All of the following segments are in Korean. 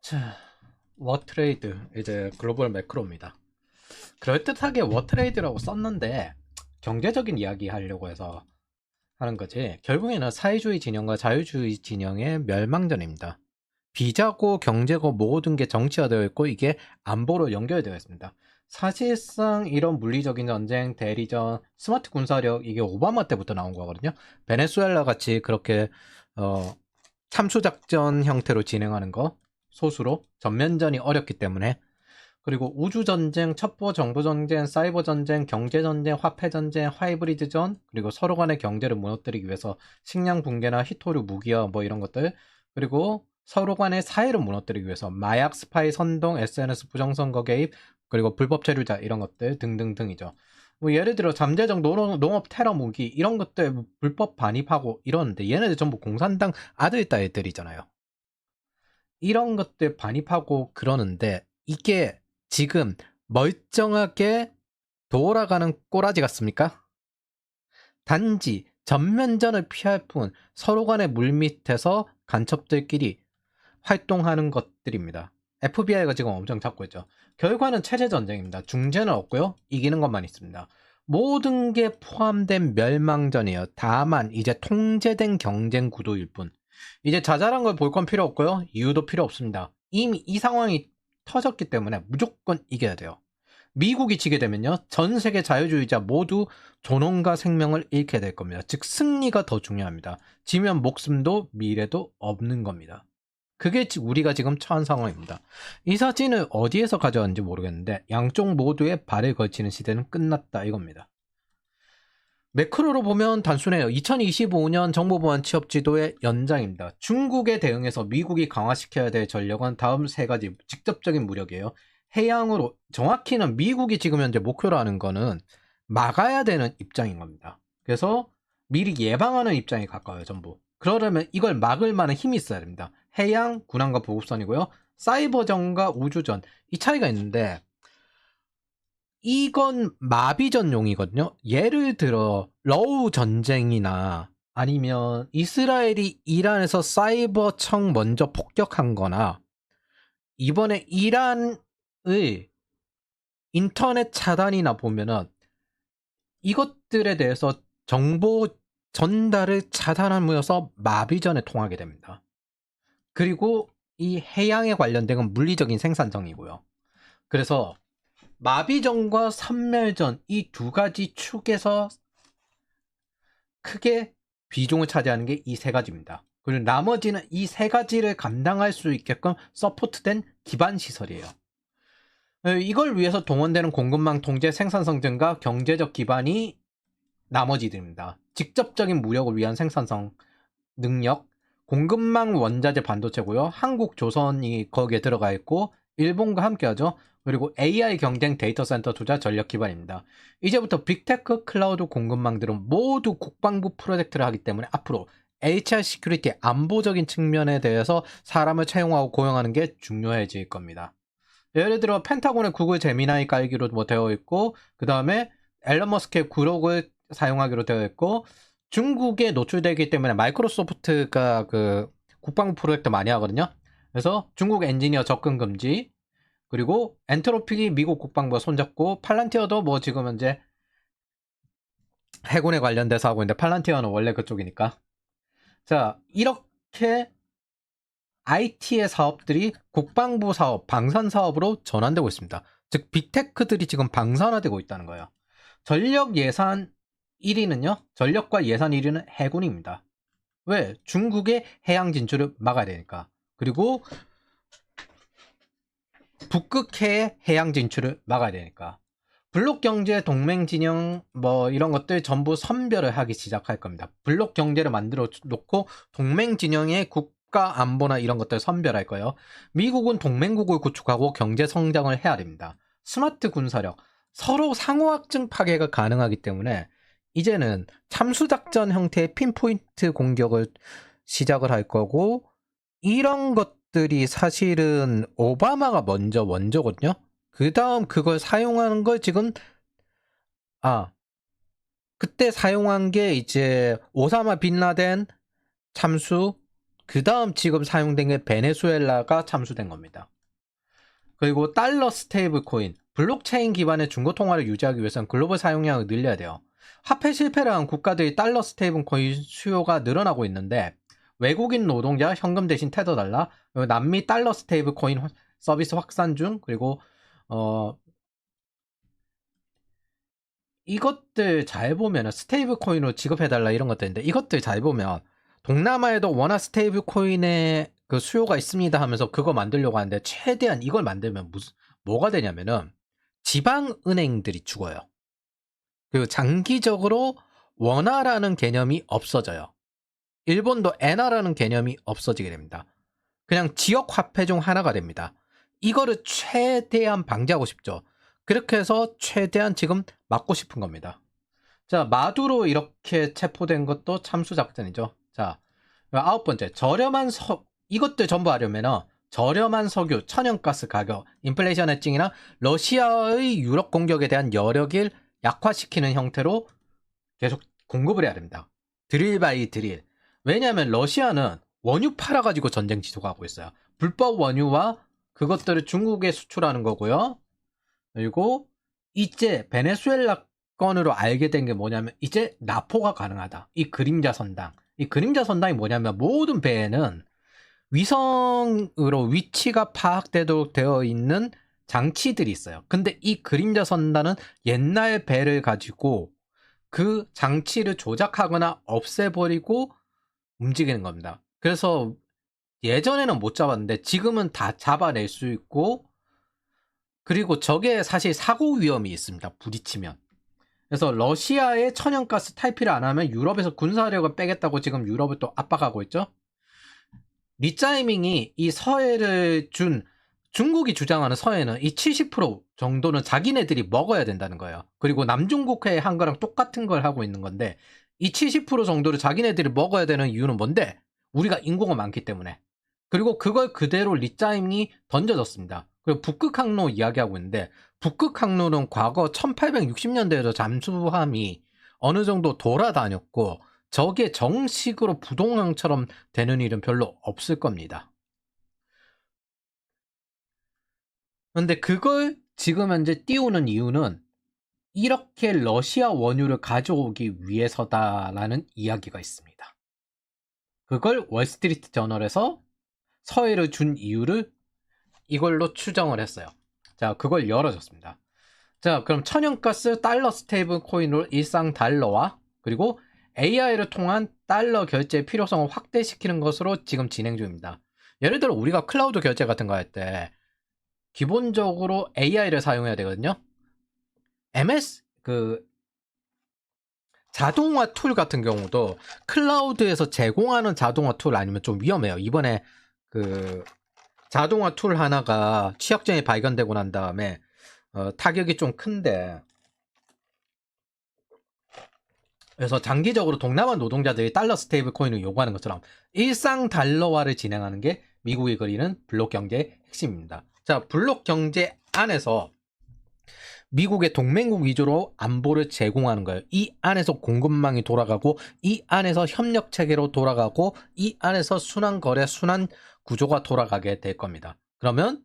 자, 워트레이드 이제 글로벌 매크로입니다. 그럴듯하게 워트레이드라고 썼는데 경제적인 이야기 하려고 해서 하는 거지. 결국에는 사회주의 진영과 자유주의 진영의 멸망전입니다. 비자고 경제고 모든 게 정치화되어 있고 이게 안보로 연결되어 있습니다. 사실상 이런 물리적인 전쟁, 대리전, 스마트 군사력 이게 오바마 때부터 나온 거거든요. 베네수엘라 같이 그렇게 어, 참수 작전 형태로 진행하는 거 소수로 전면전이 어렵기 때문에 그리고 우주 전쟁, 첩보 정보 전쟁, 사이버 전쟁, 경제 전쟁, 화폐 전쟁, 하이브리드 전 그리고 서로 간의 경제를 무너뜨리기 위해서 식량 붕괴나 히토류 무기화 뭐 이런 것들 그리고 서로 간의 사회를 무너뜨리기 위해서 마약, 스파이, 선동, SNS 부정선거 개입 그리고 불법 체류자 이런 것들 등등등이죠. 뭐 예를 들어 잠재적 농업, 농업 테러 무기 이런 것들 불법 반입하고 이러는데 얘네들 전부 공산당 아들 딸들이잖아요. 이런 것들 반입하고 그러는데 이게 지금 멀쩡하게 돌아가는 꼬라지 같습니까? 단지 전면전을 피할 뿐 서로 간의 물밑에서 간첩들끼리 활동하는 것들입니다. FBI가 지금 엄청 찾고 있죠. 결과는 체제 전쟁입니다. 중재는 없고요. 이기는 것만 있습니다. 모든 게 포함된 멸망전이에요. 다만 이제 통제된 경쟁 구도일 뿐. 이제 자잘한 걸 볼 건 필요 없고요. 이유도 필요 없습니다. 이미 이 상황이 터졌기 때문에 무조건 이겨야 돼요. 미국이 지게 되면요. 전 세계 자유주의자 모두 존엄과 생명을 잃게 될 겁니다. 즉 승리가 더 중요합니다. 지면 목숨도 미래도 없는 겁니다. 그게 지- 우리가 지금 처한 상황입니다. 이 사진을 어디에서 가져왔는지 모르겠는데 양쪽 모두에 발을 걸치는 시대는 끝났다 이겁니다. 매크로로 보면 단순해요. 2025년 정보보안 취업 지도의 연장입니다. 중국에 대응해서 미국이 강화시켜야 될 전력은 다음 세 가지 직접적인 무력이에요. 해양으로 정확히는 미국이 지금 현재 목표로 하는 거는 막아야 되는 입장인 겁니다. 그래서 미리 예방하는 입장에 가까워요, 전부. 그러려면 이걸 막을 만한 힘이 있어야 됩니다. 해양, 군함과 보급선이고요. 사이버전과 우주전. 이 차이가 있는데 이건 마비전용이거든요. 예를 들어 러우 전쟁이나 아니면 이스라엘이 이란에서 사이버청 먼저 폭격한 거나 이번에 이란의 인터넷 차단이나 보면은 이것들에 대해서 정보 전달을 차단하면서 마비전에 통하게 됩니다. 그리고 이 해양에 관련된 건 물리적인 생산성이고요. 그래서 마비전과 산멸전 이 두 가지 축에서 크게 비중을 차지하는 게 이 세 가지입니다. 그리고 나머지는 이 세 가지를 감당할 수 있게끔 서포트된 기반 시설이에요. 어, 이걸 위해서 동원되는 공급망 통제, 생산성 증가, 경제적 기반이 나머지들입니다. 직접적인 무력을 위한 생산성, 능력, 공급망 원자재 반도체고요. 한국 조선이 거기에 들어가 있고 일본과 함께하죠. 그리고 AI 경쟁 데이터 센터 투자 전력 기반입니다. 이제부터 빅테크 클라우드 공급망들은 모두 국방부 프로젝트를 하기 때문에 앞으로 HR 시큐리티 안보적인 측면에 대해서 사람을 채용하고 고용하는 게 중요해질 겁니다. 예를 들어 펜타곤의 구글 제미나이 깔기로 뭐 되어 있고 그 다음에 앨런 머스크의 구록을 사용하기로 되어 있고 중국에 노출되기 때문에 마이크로소프트가 그 국방부 프로젝트 많이 하거든요. 그래서 중국 엔지니어 접근 금지 그리고 엔트로픽이 미국 국방부와 손잡고 팔란티어도 뭐 지금 현재 해군에 관련돼서 하고 있는데 팔란티어는 원래 그쪽이니까 자 이렇게 IT의 사업들이 국방부 사업, 방산 사업으로 전환되고 있습니다. 즉 빅테크들이 지금 방산화되고 있다는 거예요. 전력 예산 1위는요. 전력과 예산 1위는 해군입니다. 왜? 중국의 해양 진출을 막아야 되니까. 그리고 북극해의 해양 진출을 막아야 되니까. 블록 경제 동맹 진영 뭐 이런 것들 전부 선별을 하기 시작할 겁니다. 블록 경제를 만들어 놓고 동맹 진영의 국가 안보나 이런 것들 선별할 거예요. 미국은 동맹국을 구축하고 경제 성장을 해야 됩니다. 스마트 군사력 서로 상호 확증 파괴가 가능하기 때문에 이제는 참수 작전 형태의 핀포인트 공격을 시작을 할 거고 이런 것들이 사실은 오바마가 먼저 원조거든요. 그 다음 그걸 사용하는 걸 지금 아 그때 사용한 게 이제 오사마 빈라덴 참수 그 다음 지금 사용된 게 베네수엘라가 참수된 겁니다. 그리고 달러 스테이블 코인, 블록체인 기반의 중고 통화를 유지하기 위해서는 글로벌 사용량을 늘려야 돼요. 화폐 실패를 한 국가들이 달러 스테이블 코인 수요가 늘어나고 있는데 외국인 노동자 현금 대신 테더 그리고 남미 달러 스테이블 코인 확- 서비스 확산 중 그리고 어 이것들 잘 보면 스테이블 코인으로 지급해달라 이런 것들인데 이것들 잘 보면 동남아에도 워낙 스테이블 코인의 그 수요가 있습니다 하면서 그거 만들려고 하는데 최대한 이걸 만들면 무슨 뭐가 되냐면은 지방 은행들이 죽어요. 그리고 장기적으로 원화라는 개념이 없어져요. 일본도 엔화라는 개념이 없어지게 됩니다. 그냥 지역 화폐 중 하나가 됩니다. 이거를 최대한 방지하고 싶죠. 그렇게 해서 최대한 지금 막고 싶은 겁니다. 자, 마두로 이렇게 체포된 것도 참수 작전이죠. 자, 아홉 번째, 저렴한 서, 이것들 전부 하려면은 저렴한 석유, 천연가스 가격, 인플레이션 해칭이나 러시아의 유럽 공격에 대한 여력을 약화시키는 형태로 계속 공급을 해야 됩니다. 드릴 바이 드릴. 왜냐하면 러시아는 원유 팔아가지고 전쟁 지속하고 있어요. 불법 원유와 그것들을 중국에 수출하는 거고요. 그리고 이제 베네수엘라 건으로 알게 된 게 뭐냐면 이제 납포가 가능하다. 이 그림자 선당. 이 그림자 선당이 뭐냐면 모든 배에는 위성으로 위치가 파악되도록 되어 있는 장치들이 있어요. 근데 이 그림자 선단은 옛날 배를 가지고 그 장치를 조작하거나 없애버리고 움직이는 겁니다. 그래서 예전에는 못 잡았는데 지금은 다 잡아낼 수 있고 그리고 저게 사실 사고 위험이 있습니다. 부딪히면. 그래서 러시아의 천연가스 탈피를 안 하면 유럽에서 군사력을 빼겠다고 지금 유럽을 또 압박하고 있죠. 리짜이밍이 이 서해를 준 중국이 주장하는 서해는 이 70% 정도는 자기네들이 먹어야 된다는 거예요. 그리고 남중국해에 한 거랑 똑같은 걸 하고 있는 건데 이 70% 정도를 자기네들이 먹어야 되는 이유는 뭔데? 우리가 인구가 많기 때문에. 그리고 그걸 그대로 리짜이밍이 던져졌습니다. 그리고 북극 항로 이야기하고 있는데 북극 항로는 과거 1860년대에도 잠수함이 어느 정도 돌아다녔고 저게 정식으로 부동항처럼 되는 일은 별로 없을 겁니다. 근데 그걸 지금 현재 띄우는 이유는 이렇게 러시아 원유를 가져오기 위해서다라는 이야기가 있습니다. 그걸 월스트리트 저널에서 서해를 준 이유를 이걸로 추정을 했어요. 자, 그걸 열어줬습니다. 자, 그럼 천연가스 달러 스테이블 코인으로 일상 달러와 그리고 AI를 통한 달러 결제 필요성을 확대시키는 것으로 지금 진행 중입니다. 예를 들어 우리가 클라우드 결제 같은 거 할 때 기본적으로 AI를 사용해야 되거든요. MS 그 자동화 툴 같은 경우도 클라우드에서 제공하는 자동화 툴 아니면 좀 위험해요. 이번에 그 자동화 툴 하나가 취약점이 발견되고 난 다음에 어, 타격이 좀 큰데 그래서 장기적으로 동남아 노동자들이 달러 스테이블 코인을 요구하는 것처럼 일상 달러화를 진행하는 게 미국이 그리는 블록 경제의 핵심입니다. 자, 블록 경제 안에서 미국의 동맹국 위주로 안보를 제공하는 거예요. 이 안에서 공급망이 돌아가고, 이 안에서 협력 체계로 돌아가고, 이 안에서 순환 거래, 순환 구조가 돌아가게 될 겁니다. 그러면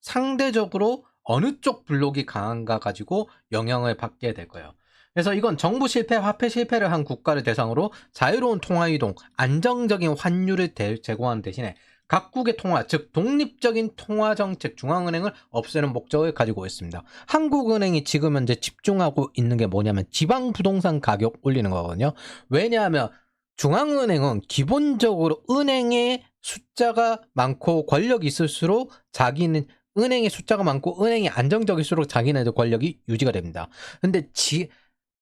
상대적으로 어느 쪽 블록이 강한가 가지고 영향을 받게 될 거예요. 그래서 이건 정부 실패, 화폐 실패를 한 국가를 대상으로 자유로운 통화 이동, 안정적인 환율을 대- 제공하는 대신에 각국의 통화, 즉 독립적인 통화 정책 중앙은행을 없애는 목적을 가지고 있습니다. 한국은행이 지금 현재 집중하고 있는 게 뭐냐면 지방 부동산 가격 올리는 거거든요. 왜냐하면 중앙은행은 기본적으로 은행의 숫자가 많고 권력이 있을수록 자기는 은행의 숫자가 많고 은행이 안정적일수록 자기네들 권력이 유지가 됩니다. 근데 지,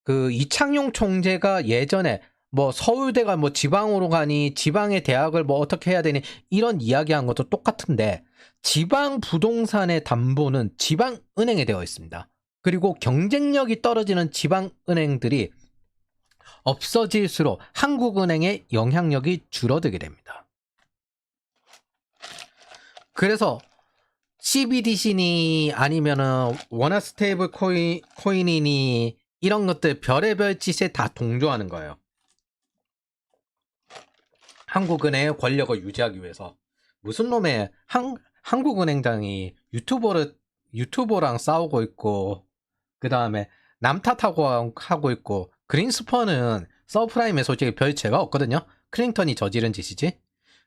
그 이창용 총재가 예전에 뭐 서울대가 뭐 지방으로 가니 지방의 대학을 뭐 어떻게 해야 되니 이런 이야기한 것도 똑같은데 지방 부동산의 담보는 지방 은행에 되어 있습니다. 그리고 경쟁력이 떨어지는 지방 은행들이 없어질수록 한국은행의 영향력이 줄어들게 됩니다. 그래서 CBDC니 아니면은 원화 스테이블 코인, 코인이니 이런 것들 별의별 짓에 다 동조하는 거예요. 한국은행의 권력을 유지하기 위해서 무슨 놈의 한, 한국은행장이 유튜버를 유튜버랑 싸우고 있고 그 다음에 남 탓하고 하고 있고 그린스펀은 서프라임에 솔직히 별 죄가 없거든요. 클링턴이 저지른 짓이지.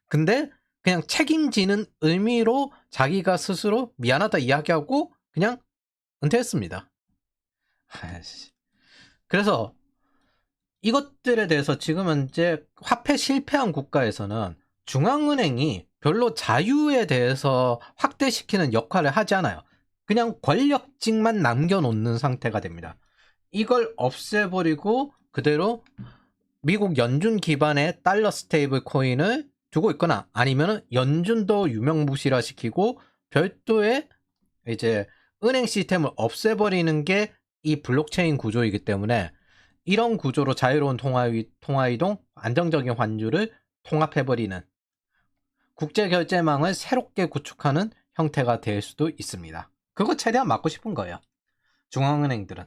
근데 그냥 책임지는 의미로 자기가 스스로 미안하다 이야기하고 그냥 은퇴했습니다. 아이씨. 그래서 이것들에 대해서 지금 현재 화폐 실패한 국가에서는 중앙은행이 별로 자유에 대해서 확대시키는 역할을 하지 않아요. 그냥 권력직만 남겨놓는 상태가 됩니다. 이걸 없애버리고 그대로 미국 연준 기반의 달러 스테이블 코인을 두고 있거나 아니면 연준도 유명무실화 시키고 별도의 이제 은행 시스템을 없애버리는 게 이 블록체인 구조이기 때문에 이런 구조로 자유로운 통화, 통화이동, 안정적인 환율을 통합해버리는 국제결제망을 새롭게 구축하는 형태가 될 수도 있습니다. 그거 최대한 막고 싶은 거예요. 중앙은행들은.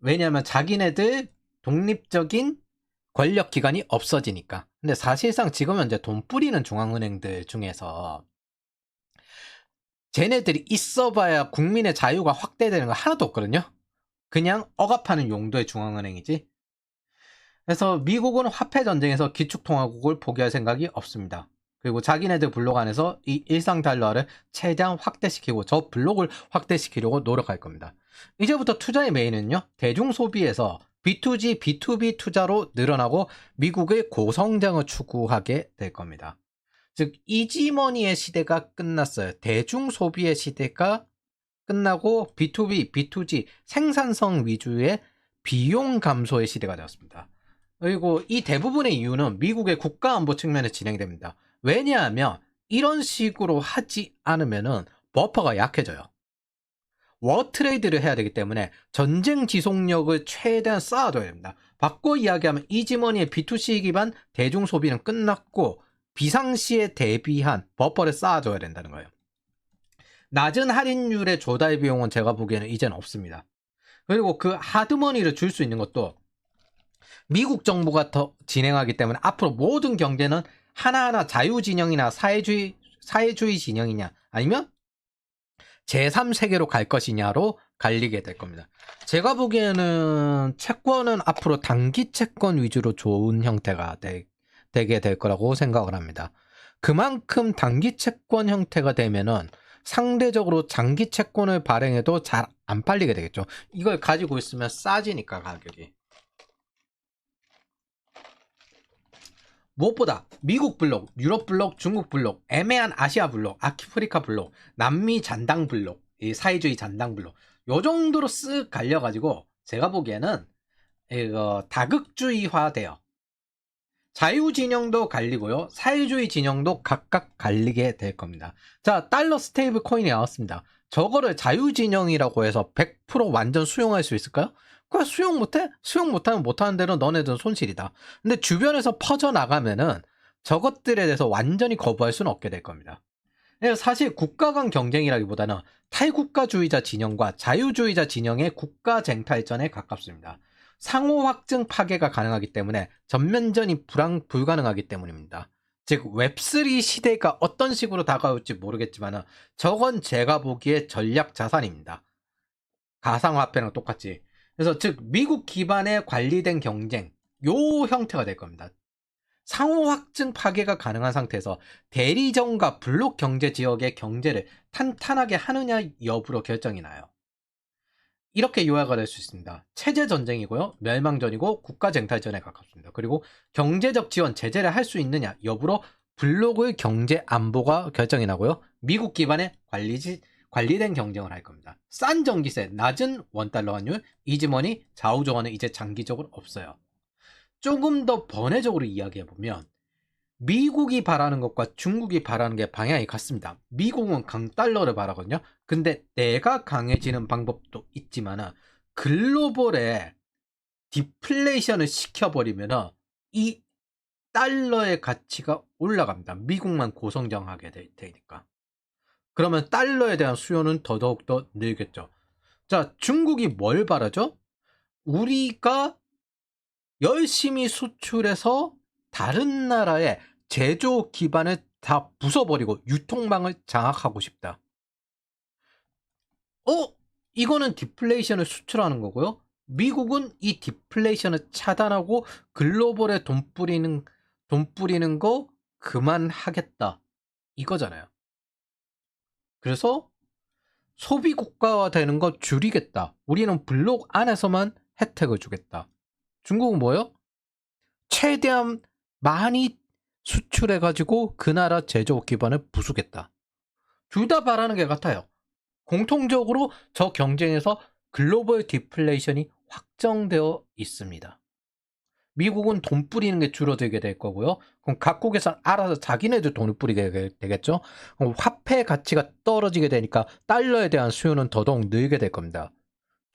왜냐하면 자기네들 독립적인 권력 기관이 없어지니까. 근데 사실상 지금 현재 돈 뿌리는 중앙은행들 중에서 쟤네들이 있어봐야 국민의 자유가 확대되는 거 하나도 없거든요. 그냥 억압하는 용도의 중앙은행이지. 그래서 미국은 화폐 전쟁에서 기축통화국을 포기할 생각이 없습니다. 그리고 자기네들 블록 안에서 이 일상 달러를 최대한 확대시키고 저 블록을 확대시키려고 노력할 겁니다. 이제부터 투자의 메인은요, 대중 소비에서 B2G, B2B 투자로 늘어나고 미국의 고성장을 추구하게 될 겁니다. 즉, 이지머니의 시대가 끝났어요. 대중 소비의 시대가 끝나고 B2B, B2G 생산성 위주의 비용 감소의 시대가 되었습니다. 그리고 이 대부분의 이유는 미국의 국가 안보 측면에 진행됩니다. 왜냐하면 이런 식으로 하지 않으면은 버퍼가 약해져요. 워트레이드를 해야 되기 때문에 전쟁 지속력을 최대한 쌓아둬야 됩니다. 바꿔 이야기하면 이지머니의 B2C 기반 대중 소비는 끝났고 비상시에 대비한 버퍼를 쌓아줘야 된다는 거예요. 낮은 할인율의 조달 비용은 제가 보기에는 이제는 없습니다. 그리고 그 하드머니를 줄 수 있는 것도 미국 정부가 더 진행하기 때문에 앞으로 모든 경제는 하나하나 자유진영이나 사회주의, 사회주의 진영이냐 아니면 제3세계로 갈 것이냐로 갈리게 될 겁니다. 제가 보기에는 채권은 앞으로 단기 채권 위주로 좋은 형태가 되, 되게 될 거라고 생각을 합니다. 그만큼 단기 채권 형태가 되면은 상대적으로 장기 채권을 발행해도 잘 안 팔리게 되겠죠. 이걸 가지고 있으면 싸지니까 가격이. 무엇보다 미국 블록, 유럽 블록, 중국 블록, 애매한 아시아 블록, 아프리카 블록, 남미 잔당 블록, 이 사회주의 잔당 블록 요 정도로 쓱 갈려가지고 제가 보기에는 이거 다극주의화 돼요. 자유 진영도 갈리고요. 사회주의 진영도 각각 갈리게 될 겁니다. 자, 달러 스테이블 코인이 나왔습니다. 저거를 자유 진영이라고 해서 100% 완전 수용할 수 있을까요? 그냥 수용 못해? 수용 못하면 못하는 대로 너네들은 손실이다. 근데 주변에서 퍼져나가면은 저것들에 대해서 완전히 거부할 수는 없게 될 겁니다. 사실 국가 간 경쟁이라기보다는 탈국가주의자 진영과 자유주의자 진영의 국가 쟁탈전에 가깝습니다. 상호 확증 파괴가 가능하기 때문에 전면전이 불안, 불가능하기 때문입니다. 즉 웹3 시대가 어떤 식으로 다가올지 모르겠지만 저건 제가 보기에 전략 자산입니다. 가상화폐랑 똑같이. 그래서 즉 미국 기반의 관리된 경쟁 요 형태가 될 겁니다. 상호 확증 파괴가 가능한 상태에서 대리점과 블록 경제 지역의 경제를 탄탄하게 하느냐 여부로 결정이 나요. 이렇게 요약을 할수 있습니다. 체제 전쟁이고요. 멸망전이고 국가 쟁탈전에 가깝습니다. 그리고 경제적 지원 제재를 할 수 있느냐 여부로 블록의 경제 안보가 결정이 나고요. 미국 기반의 관리지 관리된 경쟁을 할 겁니다. 싼 전기세, 낮은 원달러 환율, 이지머니, 좌우조언은 이제 장기적으로 없어요. 조금 더 번외적으로 이야기해보면 미국이 바라는 것과 중국이 바라는 게 방향이 같습니다. 미국은 강달러를 바라거든요. 근데 내가 강해지는 방법도 있지만 글로벌에 디플레이션을 시켜버리면 이 달러의 가치가 올라갑니다. 미국만 고성장하게 되니까. 그러면 달러에 대한 수요는 더더욱 더 늘겠죠. 자, 중국이 뭘 바라죠? 우리가 열심히 수출해서 다른 나라의 제조 기반을 다 부숴버리고 유통망을 장악하고 싶다. 어? 이거는 디플레이션을 수출하는 거고요. 미국은 이 디플레이션을 차단하고 글로벌에 돈 뿌리는 돈 뿌리는 거 그만하겠다. 이거잖아요. 그래서 소비 국가화 되는 거 줄이겠다. 우리는 블록 안에서만 혜택을 주겠다. 중국은 뭐요? 최대한 많이 수출해가지고 그 나라 제조 기반을 부수겠다. 둘 다 바라는 게 같아요. 공통적으로 저 경쟁에서 글로벌 디플레이션이 확정되어 있습니다. 미국은 돈 뿌리는 게 줄어들게 될 거고요. 그럼 각국에서 알아서 자기네들 돈을 뿌리게 되- 되겠죠. 그럼 화폐 가치가 떨어지게 되니까 달러에 대한 수요는 더더욱 늘게 될 겁니다.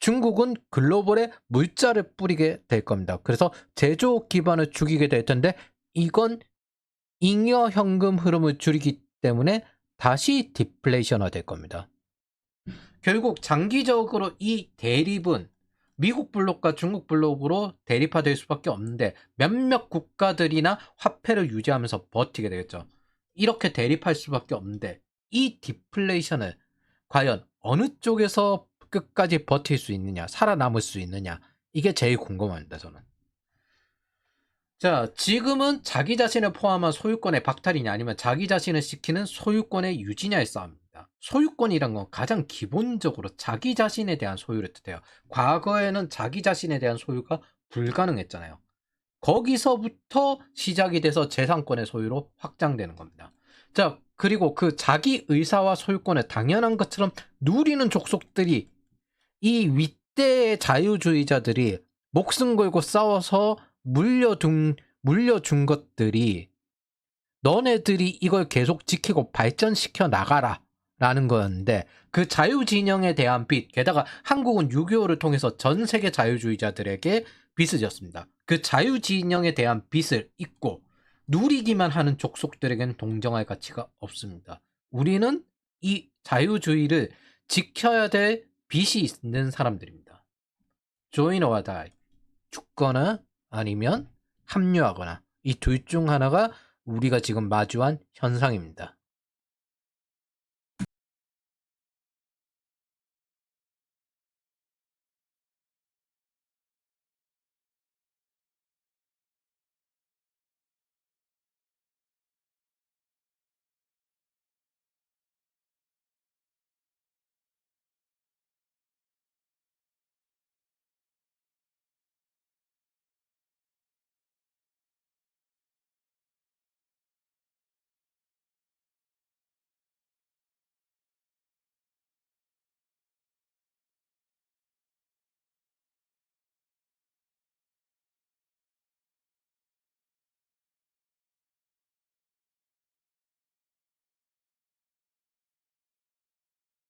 중국은 글로벌에 물자를 뿌리게 될 겁니다. 그래서 제조 기반을 죽이게 될 텐데 이건 잉여 현금 흐름을 줄이기 때문에 다시 디플레이션화 될 겁니다. 결국 장기적으로 이 대립은 미국 블록과 중국 블록으로 대립화될 수밖에 없는데 몇몇 국가들이나 화폐를 유지하면서 버티게 되겠죠. 이렇게 대립할 수밖에 없는데 이 디플레이션을 과연 어느 쪽에서 끝까지 버틸 수 있느냐, 살아남을 수 있느냐, 이게 제일 궁금합니다, 저는. 자, 지금은 자기 자신을 포함한 소유권의 박탈이냐 아니면 자기 자신을 지키는 소유권의 유지냐의 싸움입니다. 소유권이란 건 가장 기본적으로 자기 자신에 대한 소유를 뜻해요. 과거에는 자기 자신에 대한 소유가 불가능했잖아요. 거기서부터 시작이 돼서 재산권의 소유로 확장되는 겁니다. 자, 그리고 그 자기 의사와 소유권을 당연한 것처럼 누리는 족속들이 이 윗대의 자유주의자들이 목숨 걸고 싸워서 물려둔, 물려준 것들이 너네들이 이걸 계속 지키고 발전시켜 나가라. 라는 거였는데 그 자유진영에 대한 빚 게다가 한국은 6.25를 통해서 전 세계 자유주의자들에게 빚을 졌습니다. 그 자유진영에 대한 빚을 잊고 누리기만 하는 족속들에게는 동정할 가치가 없습니다. 우리는 이 자유주의를 지켜야 될 빚이 있는 사람들입니다. join or die. 죽거나 아니면 합류하거나 이 둘 중 하나가 우리가 지금 마주한 현상입니다.